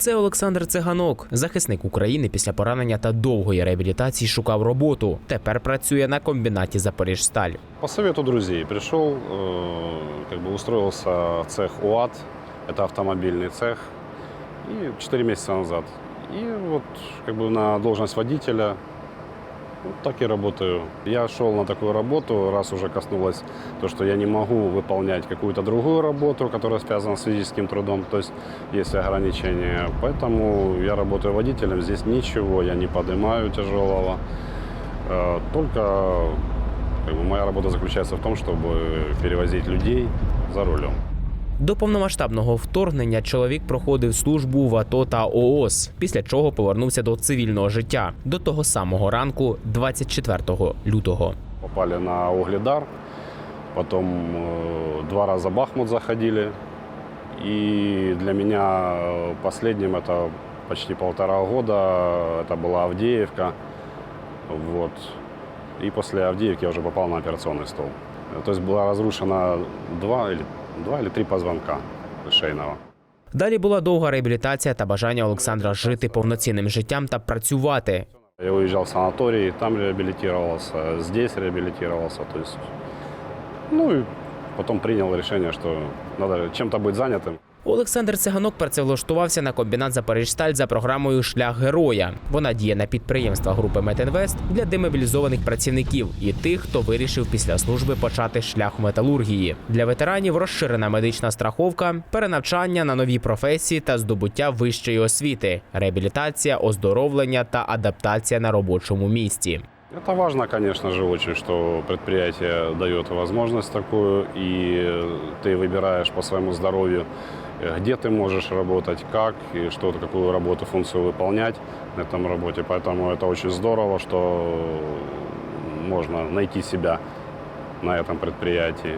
Це Олександр Циганок, захисник України після поранення та довгої реабілітації шукав роботу. Тепер працює на комбінаті Запоріжсталь. По совету друзей пришел, э, как бы устроился в цех УАТ, это автомобильный цех, и 4 месяца назад. И вот как бы на должность водителя вот так и работаю. Я шел на такую работу, раз уже коснулось то, что я не могу выполнять какую-то другую работу, которая связана с физическим трудом, то есть есть ограничения. Поэтому я работаю водителем, здесь ничего я не поднимаю тяжелого. Э, Только как бы, моя работа заключается в том, чтобы перевозить людей за рулем. До повномасштабного вторгнення чоловік проходив службу в АТО та ООС, після чого повернувся до цивільного життя до того самого ранку, 24 лютого. Попали на Угледар, потом э, два раза Бахмут заходили. И для меня э, последним это почти полтора года, это была Авдеевка. Вот. И после Авдеевки я уже попал на операционный стол. Э, То есть была разрушена два или, два или три позвонка шейного. Далі була довга реабілітація та бажання Олександра жити повноцінним життям та працювати. Я уїжджав в санаторій, там реабілітувався, здесь реабілітувався. Тобто, ну і потім прийняв рішення, що треба чим-то бути занятым. Олександр Циганок працевлаштувався на комбінат Запоріжсталь за програмою Шлях героя. Вона діє на підприємства групи Метинвест для демобілізованих працівників і тих, хто вирішив після служби почати шлях у металургії. Для ветеранів розширена медична страховка, перенавчання на нові професії та здобуття вищої освіти, реабілітація, оздоровлення та адаптація на робочому місці. Это важно, конечно же, очень, что предприятие дает возможность такую, и ты выбираешь по своему здоровью, э, где ты можешь работать, как, и что, какую работу, функцию выполнять на этом работе. Поэтому это очень здорово, что можно найти себя на этом предприятии.